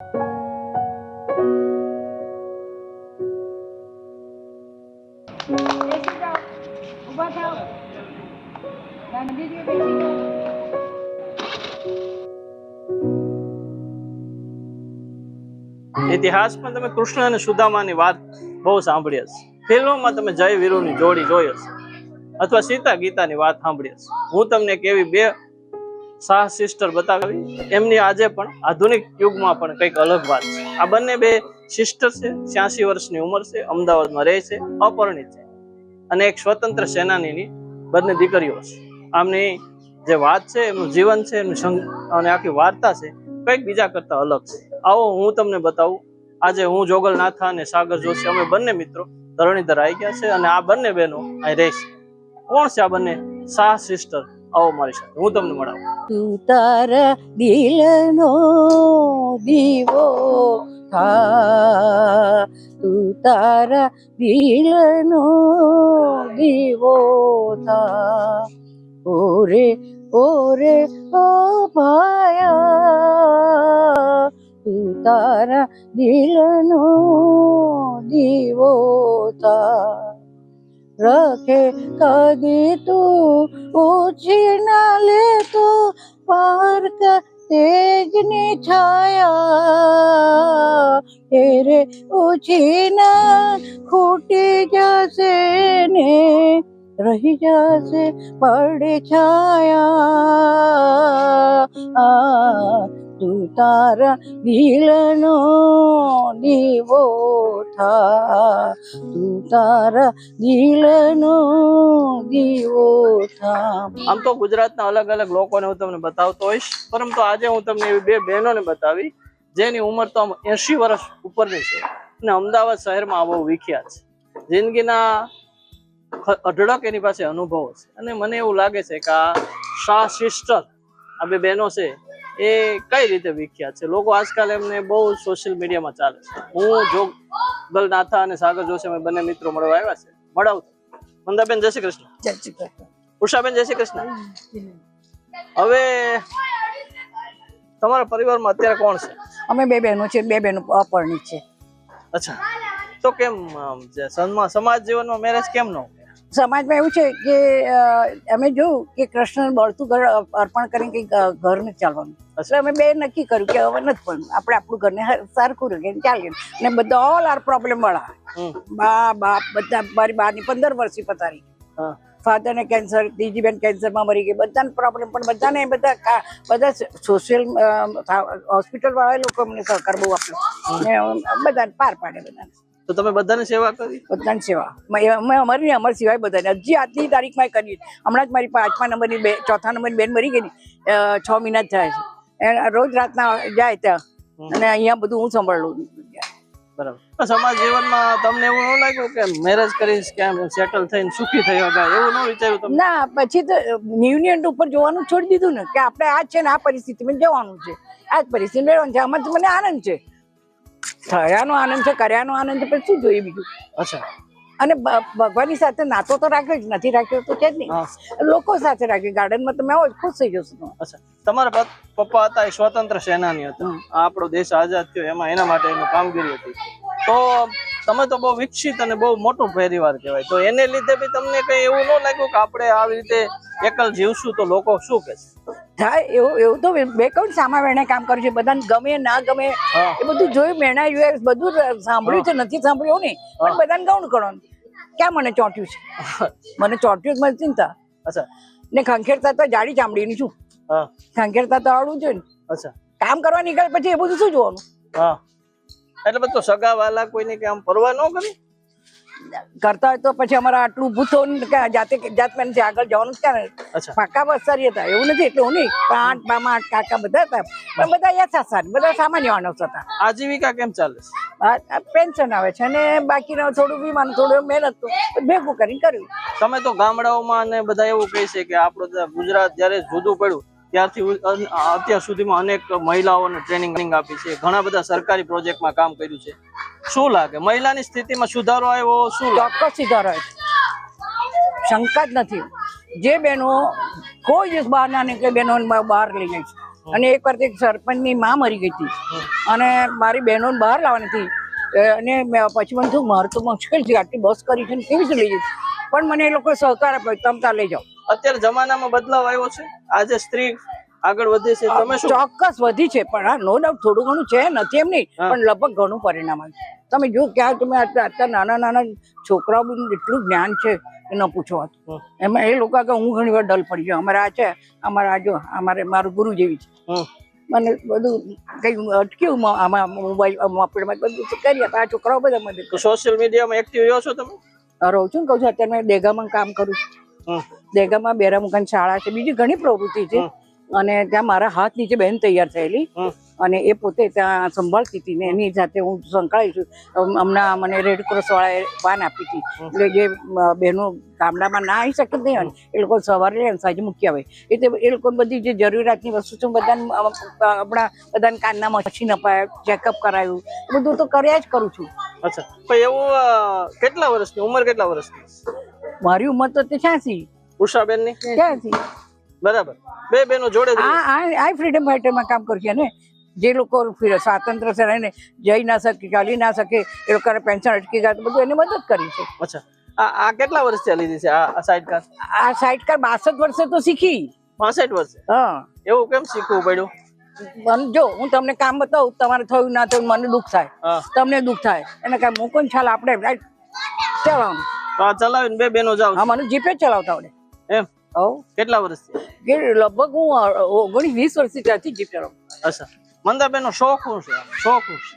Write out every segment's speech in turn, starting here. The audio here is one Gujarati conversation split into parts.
બેસી પણ તમે કૃષ્ણ અને સુદામાની વાત બહુ સાંભળી હશે ફિલ્મોમાં તમે જય વીરુની જોડી જોઈ હશે. અથવા સીતા ગીતાની વાત સાંભળી હશે. હું તમને કેવી બે સાહ સિસ્ટર બતાવી. એમની આજે પણ આધુનિક યુગમાં પણ કંઈક અલગ વાત છે. આ બંને બે સિસ્ટર છે છ્યાસી વર્ષની ઉંમર છે, અમદાવાદમાં રહે છે, અપરિણિત છે. અને એક સ્વતંત્ર સેનાનીની બંને દીકરીઓ છે. આમની જે વાત છે, એમનું જીવન છે, એમનું અને આખી વાર્તા છે, કંઈક બીજા કરતા અલગ છે. આવો હું તમને બતાવું. આજે હું જોગલ નાથા અને સાગર જોશી, અમે બંને મિત્રો ધરણીધર આવી ગયા છે અને આ બંને બહેનો અહીં રહેશે કોણ છે આ બંને? શાહ સિસ્ટર આવો મારી સાથે. હું તમને મળાવું. તારા દિલનો દીવો થા. તું તારા દિલનો દીવો થા. ઓરે ઓરે, ઓ ભાયા તું તારા દિલનો દીવો થા. રખે કદી તું ઉછીના લે તો પાર્ક તેજની છાયા તેરે ઉછીના ખૂટી જશે ને રહી જશે પડે છાયા આ તું તારા દિલનો દીવો થા. તું તારા દિલનો દીવો થા. આમ તો ગુજરાતના અલગ અલગ લોકોને હું તમને બતાવતો હોઈશ. પરંતુ આજે હું તમને એવી બે બહેનોને બતાવી, જેની ઉંમર તો આમ એસી વર્ષ ઉપરની છે. અને અમદાવાદ શહેરમાં આ બહુ વિખ્યાત છે. જિંદગીના અઢળક એની પાસે અનુભવો છે. અને મને એવું લાગે છે કે આ શાહ સિસ્ટર આ બે બહેનો છે એ કઈ રીતે વિખ્યાત છે? લોકો આજકાલ એમને બહુ સોશિયલ મીડિયામાં ચાલે છે. હું જોગલ નાથા અને સાગર જોશી અમે બંને મિત્રો મળવા આવ્યા છે. મળાવું મંદાબેન જય શ્રી કૃષ્ણ. જય શ્રી કૃષ્ણ. ઉષાબેન જય શ્રી કૃષ્ણ. હવે તમારા પરિવારમાં અત્યારે કોણ છે? અમે બે બહેનો છે બે બહેનો અપરણી છે. અચ્છા. તો કેમ સમાજ જીવનમાં મેરેજ કેમ ન સમાજમાં એવું છે કે અમે જોયું કે કૃષ્ણ બળતું ઘર અર્પણ કરીને કંઈક ઘર નથી ચાલવાનું. એટલે અમે બે નક્કી કર્યું કે હવે નથી પણ આપણે આપણું ઘરને સરખું રાખીને ચાલીએ. અને બધા ઓલ આર પ્રોબ્લેમ વાળા. બા બાપ બધા મારી બાની પંદર વર્ષથી પથારી. ફાધરને ને કેન્સર ત્રીજી બેન કેન્સરમાં મરી ગઈ. બધાને પ્રોબ્લેમ પણ બધાને બધા બધા સોશિયલ હોસ્પિટલ વાળા લોકો અમને સહકાર બહુ આપ્યો. ને બધાને પાર પાડે બધાને. તો તમે બધાને સેવા કરી? બધાની સેવા. અમે અમારી ને અમારી સિવાય બધાને. હજી આજની તારીખમાં કરી. હમણાં જ મારી પાંચમા નંબરની બે ચોથા નંબરની બેન મરી ગઈ છ મહિના જ થયા છે. રોજ રાતના જાય ત્યાં. અને અહીંયા બધું હું સંભાળું. બરાબર. સમાજ જીવનમાં તમને એવું ન લાગ્યું કે મેરેજ કરીશ કે સેટલ થઈને સુખી થઈ ગયા એવું ન વિચાર્યું તમે ના પછી તો યુનિયન ઉપર જોવાનું છોડી દીધું ને કે આપણે આ છે ને આ પરિસ્થિતિમાં જવાનું છે. આ જ પરિસ્થિતિ મેળવવાનું છે. આમાં તો મને આનંદ છે. થયાનો આનંદ છે કર્યાનો આનંદ છે પછી શું જોઈએ બીજું? અચ્છા. અને ભગવાનની સાથે નાતો તો રાખ્યો જ નથી રાખ્યો તો છે જ નહીં. લોકો સાથે રાખ્યો ગાર્ડનમાં તમે આવો જ ખુશ થઈ જશો અચ્છા. તમારા પપ- પપ્પા હતા એ સ્વતંત્ર સેનાની હતા. આપણો દેશ આઝાદ થયો એમાં એના માટે એનું કામગીરી હતી. તો તમે તો બહુ વિકસિત અને બહુ મોટો પરિવાર કહેવાય. તો એને લીધે બી તમને કઈ એવું ન લાગ્યું કે આપણે આવી રીતે એકલ જીવશું તો લોકો શું કહેશે? થાય એવું એવું તો બે કહું સામા વેણે કામ કર્યું છે. બધાને ગમે ના ગમે એ બધું જોયું. મેણા બધું સાંભળ્યું છે. નથી સાંભળ્યું નહીં. પણ બધાને ગૌણ કરવાનું ક્યાં મને ચોંટ્યું છે? મને ચોંટ્યું જ મને ચિંતા અચ્છા. ને ખંખેરતા તો જાડી ચામડીની છું. ખંખેરતા તો આવડવું જોઈએ ને. અચ્છા. કામ કરવા નીકળે પછી એ બધું શું જોવાનું? હા. એટલે બધું સગા વાલા કોઈને કે આમ પરવા ન કરી? કરતા હોય તો પછી અમારા આટલું ને કે જાતે જાત મેં આગળ જવાનું જ અચ્છા. પાકા બસારી હતા એવું નથી એટલે નહીં. પણ આઠ મામા આઠ કાકા બધા હતા. પણ બધા યથા સાર બધા સામાન્ય માણસ હતા. આજીવિકા કેમ ચાલે પેન્શન આવે છે અને બાકીનો થોડું વીમાનું થોડું મહેનત તો ભેગું કરીને કર્યું. તમે તો ગામડાઓમાં અને બધા એવું કહે છે કે આપણું ગુજરાત જ્યારે જુદું પડ્યું ત્યારથી અત્યાર સુધીમાં અનેક મહિલાઓને ટ્રેનિંગ આપી છે. ઘણા બધા સરકારી પ્રોજેક્ટમાં કામ કર્યું છે. શું લાગે? મહિલાની સ્થિતિમાં સુધારો આવ્યો શું ચોક્કસ સુધારો શંકા જ નથી. જે બહેનો કોઈ દિવસ બહાર ના નીકળે બહેનો બહાર લઈ જાય છે. અને એક વાર સરપંચની માં મરી ગઈ હતી. અને મારી બહેનો બહાર લાવવાની હતી. અને પછી મને થયું મારે તો મુશ્કેલ છે આટલી બસ કરી છે ને કેવી રીતે લઈ જઈશ. પણ મને એ લોકો સહકાર આપ્યો તમતા લઈ જાઓ. અત્યારે જમાનામાં બદલાવ આવ્યો છે. આજે સ્ત્રી આગળ વધે છે. તમે ચોક્કસ વધી છે પણ હા નો ડાઉટ થોડું ઘણું છે નથી એમ નહીં પણ લગભગ ઘણું પરિણામ આવે તમે જો ક્યાં તમે અત્યારે નાના નાના છોકરાઓ એટલું જ્ઞાન છે કે ન પૂછો એમાં એ લોકો કે હું ઘણી વાર ડલ પડી ગયો. અમારે આ છે અમારે આ જો અમારે મારું ગુરુ જેવી છે મને બધું કઈ અટક્યું આમાં મોબાઈલ આપણે બધું કરી આપે આ છોકરાઓ બધા મદદ સોશિયલ મીડિયામાં એક્ટિવ રહ્યો છો તમે? રહું છું ને કહું છું અત્યારે મેં ડેગામાં કામ કરું છું. દેગામાં બેરામુકાન શાળા છે બીજી ઘણી પ્રવૃત્તિ છે. અને ત્યાં મારા હાથ નીચે બહેન તૈયાર થયેલી. અને એ પોતે ત્યાં સંભાળતી હતી ને એની સાથે હું સંકળાઈ છું. હમણાં મને રેડ ક્રોસ વાળાએ પાન આપી હતી. એટલે જે બહેનો ગામડામાં ના આવી શકે નહીં એ લોકો સવારે સાંજે મૂકી આવે. એટલે એ લોકો બધી જે જરૂરિયાતની વસ્તુ છે બધાને હમણાં બધાને કાનના મશીન અપાયા ચેકઅપ કરાયું. બધું તો કર્યા જ કરું છું. અચ્છા. એવું કેટલા વર્ષની ઉંમર કેટલા વર્ષની? મારી ઉંમર તો છ્યાસી. ઉષાબેનની છ્યાસી. બરાબર. બે બેનો જોડે આ ફ્રીડમ ફાઈટરમાં કામ કરું છે ને? જે લોકો સ્વાતંત્ર છે સેનાને જઈ ના શકે ચાલી ના શકે એ લોકોને પેન્શન અટકી ગયા તો બધું એને મદદ કરી છે. અચ્છા. આ આ કેટલા વર્ષ ચાલી રહી છે આ આ સાઈડ કાર આ સાઈડ કાર બાસઠ વર્ષે તો શીખી. પાસઠ વર્ષે? હા. એવું કેમ શીખવું પડ્યું? મને જો હું તમને કામ બતાવું તમારે થયું ના થયું મને દુઃખ થાય. તમને દુઃખ થાય. એને કાંઈ મૂકો ને ચાલ આપણે ચલાવવાનું તો આ ચલાવીને બે બેનો જાવ હા મને જીપે ચલાવતા આવડે. એમ? હવ. કેટલા વર્ષથી કે લગભગ હું ઓગણીસ વીસ વર્ષથી ત્યાંથી જીપ ચલાવું અચ્છા. મંદાબેન નો શોખ શું છે? શોખ શું છે?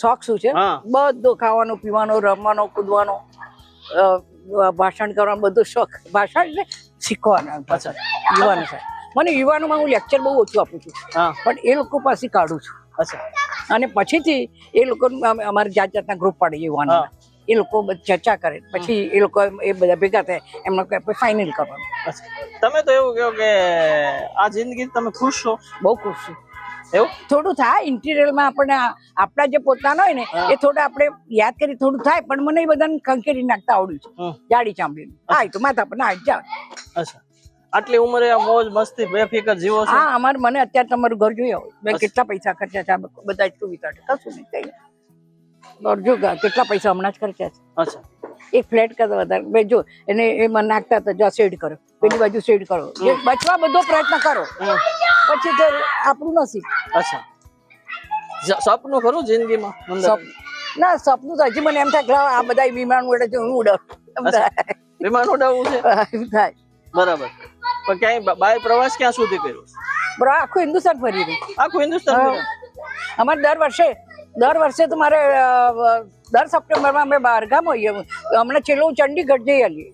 શોખ શું છે? હા. બધો પીવાનો રમવાનો કૂદવાનો ભાષણ કરવાનો બધો શોખ. ભાષણ એટલે શીખવાનો. મને યુવાનો છે. મને યુવાનોમાં હું લેક્ચર બહુ ઓછું આપું છું. હા. પણ એ લોકો પાસે કાઢું છું. અચ્છા. અને પછીથી એ લોકો અમારે જાત જાતના ગ્રુપ પાડે યુવાનો. એ લોકો ચર્ચા કરે. પછી એ લોકો એ બધા ભેગા થાય એમનો ફાઇનલ કરવાનું. તમે તો એવું કહો કે આ જિંદગી તમે ખુશ છો? બહુ ખુશ છું. એવું? થોડું થાય ઇન્ટિરિયરમાં આપણને આપણા જે પોતાના હોય ને એ થોડા આપણે યાદ કરી થોડું થાય પણ મને એ બધાને ખંખેરી નાખતા આવડ્યું છે. જાડી ચામડી હા તો માથા પણ ના જાવ અચ્છા. આટલી ઉંમરે આ મોજ મસ્તી બેફિકર જીવો છો? હા અમારે મને અત્યારે તમારું ઘર આવો. મેં કેટલા પૈસા ખર્ચ્યા છે બધા જ સુવિધા કશું નહીં. જો કેટલા પૈસા હમણાં જ ખર્ચ્યા છે? અચ્છા. એક ફ્લેટ કરતા વધારે. બે જો એને એમાં નાખતા હતા જો શેડ કરો. પેલી બાજુ શેડ કરો. બચવા બધો પ્રયત્ન કરો. પછી તો આપણું નસીબ. અચ્છા. સપનું ખરું જિંદગીમાં? ના સપનું તો હજી મને એમ થાય કે આ બધા વિમાન ઉડે છે હું ઉડાવ. વિમાન ઉડાવવું છે? થાય. બરાબર. પણ ક્યાંય બાય પ્રવાસ ક્યાં સુધી કર્યો? બરાબર આખું હિન્દુસ્તાન ફરી રહ્યું. આખું હિન્દુસ્તાન અમારે દર વર્ષે દર વર્ષે તો મારે દર સપ્ટેમ્બરમાં અમે બહારગામ હોઈએ. હમણાં છેલ્લો હું ચંડીગઢ જઈ આવીએ.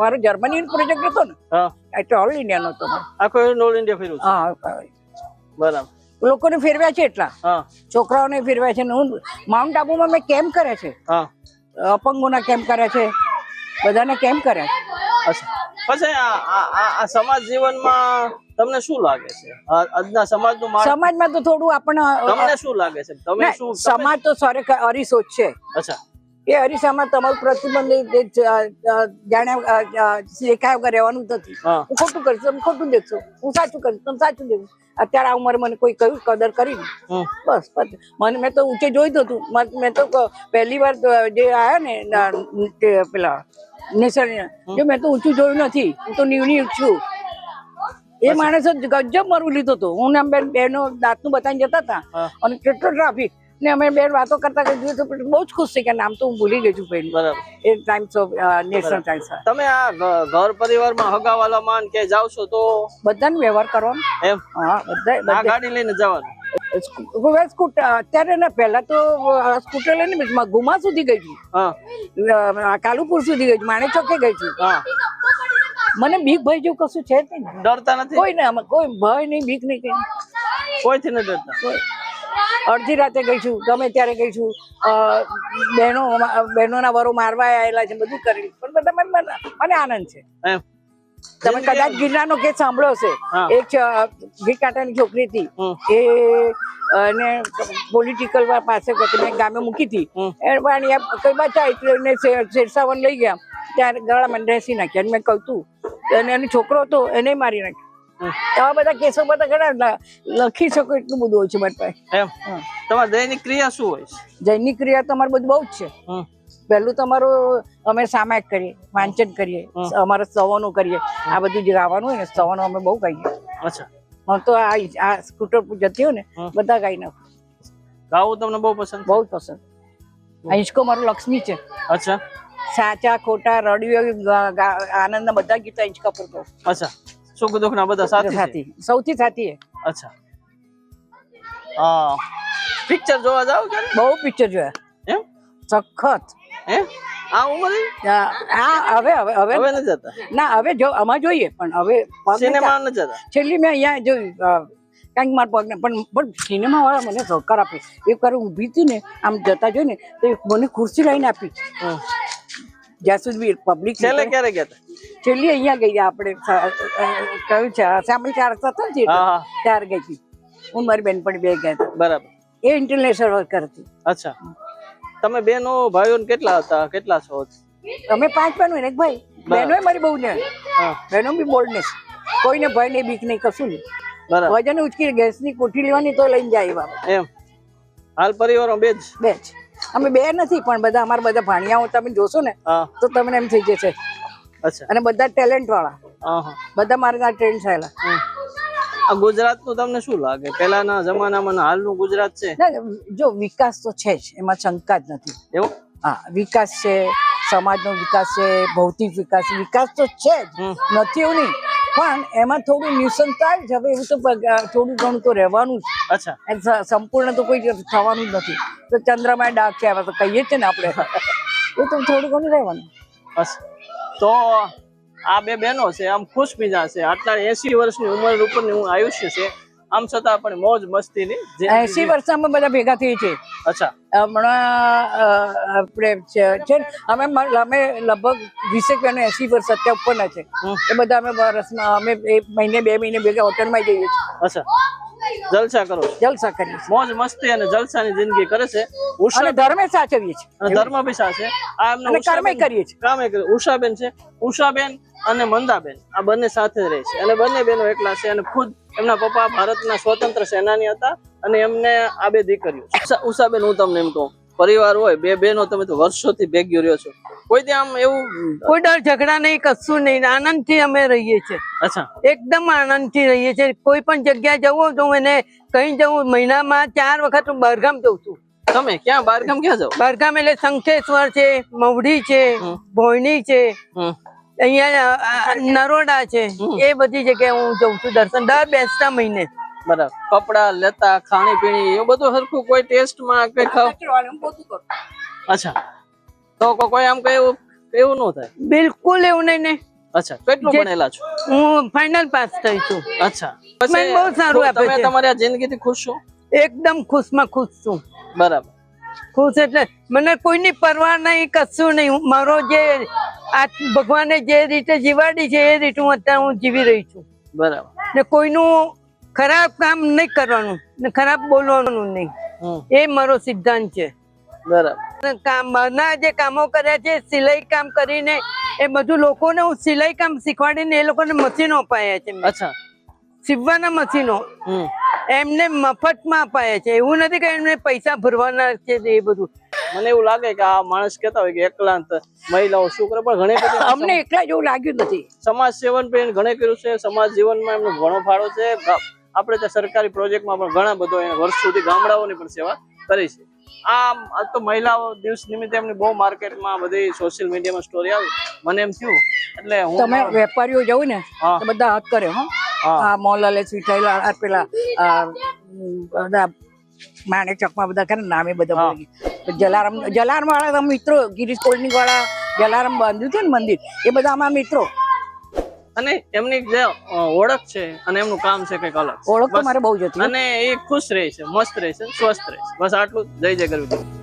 મારો જર્મની પ્રોજેક્ટ હતો ને એટલે ઓલ ઇન્ડિયાનો હતો. આખો ઓલ ઇન્ડિયા ફેરવું હા બરાબર. લોકોને ફેરવ્યા છે એટલા. છોકરાઓને ફેરવ્યા છે ને હું માઉન્ટ આબુમાં મેં કેમ્પ કર્યા છે. હા. અપંગોના કેમ્પ કર્યા છે. બધાને કેમ્પ કર્યા છે. અચ્છા. પછી આ સમાજ જીવનમાં તમને શું લાગે છે? આજના સમાજનું સમાજમાં તો થોડું આપણને તમને શું લાગે છે? તમે શું સમાજ તો અરીસો જ છે. અચ્છા. એ અરીસામાં તમારું પ્રતિબંધ જાણ્યા વગર રહેવાનું નથી. હું. ખોટું કરીશ તમે ખોટું દેખશો. હું સાચું કરીશ તમે સાચું દેખશો. અત્યારે આ ઉંમરે મને કોઈ કહ્યું કદર કરી બસ મને મેં તો ઊંચે જોઈ હતું મેં તો પહેલી વાર જે આયા ને તે પેલા નેસર જો મેં તો ઊંચું જોયું નથી. હું તો નીવની છું. એ માણસ ગજબ મારું લીધો હતો. હું ને બેન દાંતનું બતાવીને જતા હતા. અને કેટલો ટ્રાફિક ને અમે બેન વાતો કરતા જોયું તો બહુ જ ખુશ થઈ ગયા નામ તો હું ભૂલી ગઈ છું પહેલું. બરાબર. એ ટાઈમ્સ ઓફ નેશનલ ટાઈમ્સ તમે આ ઘર પરિવારમાં હગાવાલામાં કે જાવ છો તો? બધાને વ્યવહાર કરવાનો. એમ? હા બધા ગાડી લઈને જવાનું? સ્કૂટર અત્યારે ને પહેલા તો સ્કૂટર લઈને ગુમા સુધી ગઈ છું. કાલુપુર સુધી ગઈ છું માણે ચોકે ગઈ છું. હા. મને બીક ભય જેવું કશું છે ડરતા નથી? કોઈ ને કોઈ ભય નહીં બીક નહીં કઈ કોઈથી નથી ડરતા? કોઈ અડધી રાતે ગઈ છું ગમે ત્યારે ગઈ છું. બહેનો બહેનોના વરો મારવા આવેલા છે બધું કરી. પણ બધા મને આનંદ છે. તમે કદાચ ગિરનારનો કેસ સાંભળ્યો હશે. એક ઘી કાંટાની છોકરી હતી. એ અને પોલિટિકલ પાસે મેં ગામે મૂકી હતી. પણ કઈ બચા એટલે એને શેરસાવન લઈ ગયા. ત્યારે ગળામાં ડ્રેસી નાખ્યા અને મેં કહ્યું અને એનો છોકરો હતો એને મારી નાખ્યો. એવા બધા કેસો બધા ઘણા લખી શકો એટલું બધું હોય છે મારી પાસે. એમ. તમારી દૈનિક ક્રિયા શું હોય દૈનિક ક્રિયા તમારે બધું બહુ જ છે. પહેલું તમારું અમે સામાયિક કરીએ વાંચન કરીએ અમારે સવનો કરીએ. આ બધું જે ગાવાનું હોય ને સવનો અમે બહુ ગાઈએ. અચ્છા. હું તો આ આ સ્કૂટર જતી હોય ને બધા ગાઈ નાખું. ગાવું તમને બહુ પસંદ? બહુ પસંદ. હિંચકો મારું લક્ષ્મી છે. અચ્છા. સાચા ખોટા રડિયો આનંદના બધા ગીતો હિંચકા પર ગાઉં. અચ્છા. સુખ દુઃખ ના બધા સાથે. સાથી સૌથી સાથી અચ્છા. હા. પિક્ચર જોવા જાવ કે બહુ પિક્ચર જોયા. એમ? સખત. હે? આ ઉંમરે આ આ હવે હવે હવે હવે નથી જતા? ના હવે જો આમાં જોઈએ પણ હવે સિનેમા નથી જતા? છેલ્લી મેં અહીંયા અ, કાંઈક મારા પગને પણ પણ સિનેમા વાળા મને સહકાર આપે. એક વાર ઊભી હતી ને આમ જતા જોઈ ને તો મને ખુરશી લઈને આપી. જ્યાં સુધી પબ્લિક છેલ્લે ક્યારે ગયા હતા? છેલ્લી અહીંયા ગઈ આપણે કયું છે ચાર હતા ને ત્યાર ગઈ હતી. હું મારી બેનપણી બે ગયા બરાબર. એ ઇન્ટરનેશનલ વર્કર હતી અચ્છા. તમે બેનો ભાઈઓ કેટલા હતા? કેટલા છો? અમે પાંચ બહેનો એક ભાઈ. બહેનો મારી બહુ ને બહેનો બી બોલ્ડનેસ કોઈને ભય નહીં બીક નહીં કશું નહીં. બરાબર. વજન ઉચકી ગેસની કોઠી લેવાની તો લઈને જાય બાબા એમ. હાલ પરિવારો બે જ? બે જ. અમે બે નથી પણ બધા અમારા બધા ભાણિયાઓ તમે જોશો ને તો તમને એમ થઈ જશે. અને બધા ટેલેન્ટ વાળા. બધા મારા ત્યાં ટ્રેન થયેલા. આ ગુજરાતનું તમને શું લાગે? પહેલાના જમાનામાં ને હાલનું ગુજરાત છે? ના, જો વિકાસ તો છે જ. એમાં શંકા જ નથી. એવું? હા વિકાસ છે સમાજનો વિકાસ છે ભૌતિક વિકાસ વિકાસ તો છે જ. નથી એવું નહીં. પણ એમાં થોડું નિસંતાય જ. હવે એવું તો થોડું ઘણું તો રહેવાનું જ. અચ્છા. સંપૂર્ણ તો કોઈ થવાનું જ નથી. તો ચંદ્રમાં ડાક કહેવાય તો કહીએ છીએ ને આપણે. એ તો થોડું ઘણું રહેવાનું. બસ તો આ બે બહેનો છે આમ ખુશ મિજા છે. આટલા એસી વર્ષની ઉંમર ઉપરની હું આયુષ્ય છે આમ છતાં પણ મોજ મસ્તીની જિંદગી એસી વર્ષમાં બધા ભેગા થઈ છે અચ્છા. હમણાં આપણે છે છે અમે અમે લગભગ વીસેક અને એસી વર્ષ અત્યારે ઉપરના છે. એ બધા અમે વર્ષમાં અમે એક મહિને બે મહિને ભેગા હોટલમાં જઈએ છીએ. અચ્છા. જલસા કરો જલસા કરીએ મોજ મસ્તી અને જલસાની જિંદગી કરે છે. ધર્મે સાચવીએ છીએ. ધર્મ બી એમને અને કર્મે કરીએ છીએ. કામે કરે ઉષાબેન છે. ઉષાબેન અને મંદાબેન. આ બંને સાથે રહે છે. અને બંને બેનો એકલા છે અને ખુદ એમના પપ્પા ભારતના સ્વતંત્ર સેનાની હતા અને એમને આ બે દીકરીઓ ઉષાબેન હું તમને એમ કહું. પરિવાર હોય બે બહેનો તમે તો વર્ષોથી ભેગી રહ્યો છો. કોઈ ત્યાં આમ એવું કોઈ ડર ઝઘડા નહીં કશું નહીં. આનંદથી અમે રહીએ છીએ. અચ્છા. એકદમ આનંદથી રહીએ છીએ. કોઈ પણ જગ્યાએ જવું તો એને કઈ જવું મહિનામાં ચાર વખત હું બહારગામ જઉં છું. તમે ક્યાં બારગામ ક્યાં જાવ બારગામ એટલે શંખેશ્વર છે મવડી છે. ભોયણી છે. અહીંયા નરોડા છે એ બધી જગ્યાએ હું જઉં છું દર્શન દર બેસતા મહિને. બરાબર. કપડા લેતા ખાણી પીણી એવું બધું હરખું કોઈ ટેસ્ટમાં કઈ ખાવ? અચ્છા. તો કોઈ આમ કઈ એવું ન થાય? બિલકુલ એવું નહીં ને. અચ્છા. કેટલું ભણેલા છો? હું ફાઇનલ પાસ થઈ છું. અચ્છા. બહુ સારું આપે તમે છે. તમારી આ જિંદગીથી ખુશ છો? એકદમ ખુશમાં ખુશ છું. બરાબર. ખુશ એટલે મને કોઈની પરવા નહીં કશું નહીં. મારો જે આ ભગવાને જે રીતે જીવાડી છે એ રીતે હું અત્યારે હું જીવી રહી છું. બરાબર. ને કોઈનું ખરાબ કામ નહીં કરવાનું ને ખરાબ બોલવાનું નહીં. એ મારો સિદ્ધાંત છે. બરાબર. કામ બહારના જે કામો કર્યા છે સિલાઈ કામ કરીને એ બધું લોકોને હું સિલાઈ કામ શીખવાડીને એ લોકોને મશીનો અપાયા છે. અચ્છા. સીવવાના મશીનો. હમ. એમને મફતમાં અપાય છે. એવું નથી કે એમને પૈસા ભરવાના છે એ બધું. મને એવું લાગે કે આ માણસ કહેતા હોય કે એકલાંત મહિલાઓ શું કરે? પણ ઘણી બધી અમને એકલા જેવું લાગ્યું નથી. સમાજ સેવન પણ ઘણે કર્યું છે. સમાજ જીવનમાં એમનો ઘણો ફાળો છે. આપણે ત્યાં સરકારી પ્રોજેક્ટમાં પણ ઘણા બધો વર્ષ સુધી ગામડાઓની પણ સેવા કરી છે. આ તો મહિલાઓ દિવસ નિમિત્તે એમની બહુ માર્કેટમાં બધી સોશિયલ મીડિયામાં સ્ટોરી આવી. મને એમ થયું એટલે હું તમે વેપારીઓ જવું ને બધા હાથ કરે હો. મોલાલે સ્વીટાઈલા આપેલા પેલા બધા માણેક ચોકમાં બધા કરે નામે બધા. જલારામ જલારામ વાળા મિત્રો ગિરીશ કોલની વાળા જલારામ બાંધ્યું છે ને મંદિર એ બધા અમારા મિત્રો. અને એમની જે ઓળખ છે અને એમનું કામ છે કંઈક અલગ. ઓળખ તો મારે બહુ જ હતી. અને એ ખુશ રહે છે મસ્ત રહે છે સ્વસ્થ રહે છે. બસ આટલું જય જય કરવી